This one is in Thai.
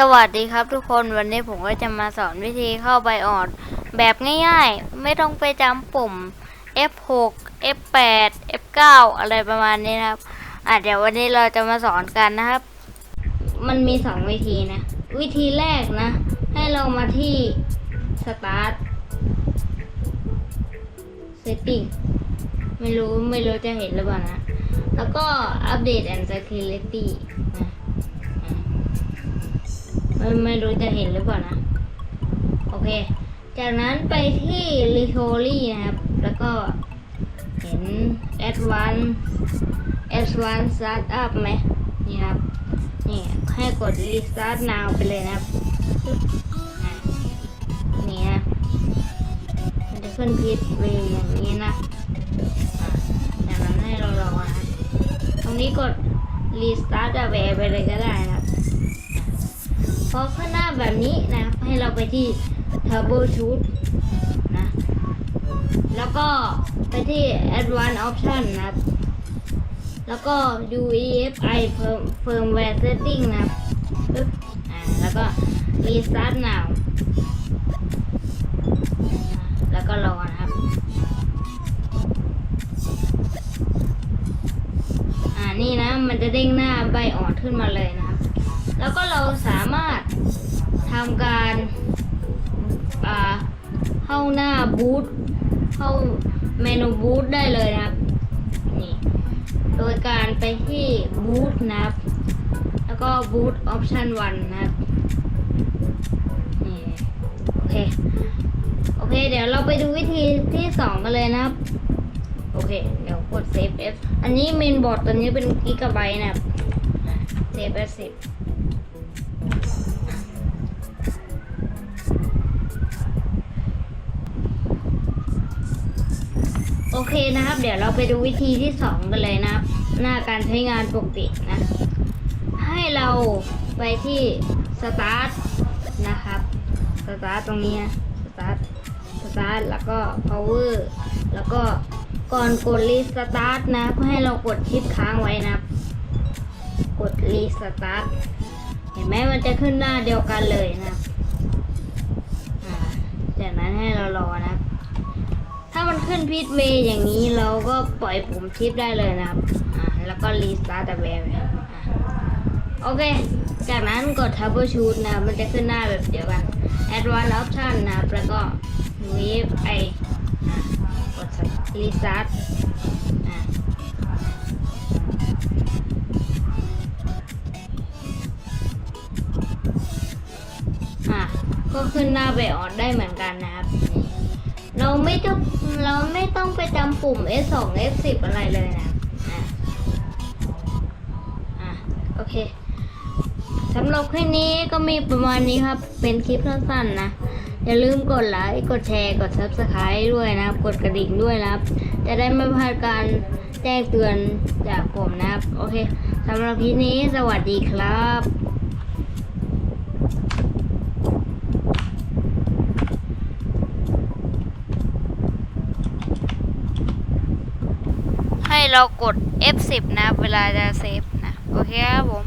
สวัสดีครับทุกคนวันนี้ผมก็จะมาสอนวิธีเข้าไบออดแบบง่ายๆ ไม่ต้องไปจำปุ่ม F6 F8 F9 อะไรประมาณนี้นะครับ อะเดี๋ยววันนี้เราจะมาสอนกันนะครับ มันมีสองวิธีนะ วิธีแรกนะ ให้เรามาที่ Start Setting ไม่รู้ไม่รู้จะเห็นหรือเปล่านะ แล้วก็ Update and Security นะ อไม่รู้จะเห็นหรือเปล่านะ โอเค จากนั้นไปที่ Recovery นะครับ แล้วก็เห็น Advanced Advanced Startup ไหมนี่ครับ นี่ให้กด Restart Now ไปเลยนะครับ นี่นะมันจะขึ้นพิษเวอย่างนี้นะจากนั้นให้เรารอนะตรงนี้กด Restart a w a y ไปเลยก็ได้นะ อข้างหน้าแบบนี้นะครับ ให้เราไปที่ Turbo Shoot นะ แล้วก็ไปที่ Advanced Option นะครับ แล้วก็ UEFI Firmware Setting นะครับปึ๊บอ่าแล้วก็ Restart Now แล้วก็รอนะครับอ่านี่นะมันจะเด้งหน้าใบอ่อนขึ้นมาเลยนะครับ แล้วก็เราสามารถทำการอ่าเข้าหน้าบูตเข้าเมนูบูตได้เลยนะครับนี่โดยการไปที่บูตนะครับ แล้วก็บูตออปชันวันนะครับนี่โอเคโอเค เดี๋ยวเราไปดูวิธีที่สองกันเลยนะครับ โอเค เดี๋ยวกด save s อันนี้เมนบอร์ดตัวนี้เป็นกิกะไบต์นะครับ save s สิบ โอเคนะครับ เดี๋ยวเราไปดูวิธีที่สองกันเลยนะครับ หน้าการใช้งานปกตินะ ให้เราไปที่ start นะครับ start ตรงนี้นะ start start แล้วก็ power แล้วก็ก่อนกด restart นะเพื่อให้เรากดชิปค้างไว้นะ กด restart เห็นไหมมันจะขึ้นหน้าเดียวกันเลยนะครับจากนั้นให้เรารอนะ ถ้ามันขึ้นพิทเวย์อย่างนี้เราก็ปล่อยปุ่มชิปได้เลยนะครับอ่าแล้วก็รีสตาร์ทแต่เวย์โอเค จากนั้นกด Troubleshoot นะ มันจะขึ้นหน้าแบบเดียวกัน Advanced Option นะ แล้วก็ Wave I อ่ากด Restart อ่าอะ ก็ขึ้นหน้าไปออนได้เหมือนกันนะครับ เราไม่ต้องเราไม่ต้องไปจำปุ่ม S2 S10 อะไรเลยนะอะอะโอเคสำหรับคลิปนี้ก็มีประมาณนี้ครับ เป็นคลิปสั้นๆนะ อย่าลืมกดไลค์กดแชร์กด Subscribe ด้วยนะครับกดกระดิ่งด้วยนะครับ จะได้ไม่พลาดการแจ้งเตือนจากผมนะครับ โอเคสำหรับคลิปนี้สวัสดีครับ ให้เรากด F10 นะ เวลาจะเซฟนะ โอเคครับผม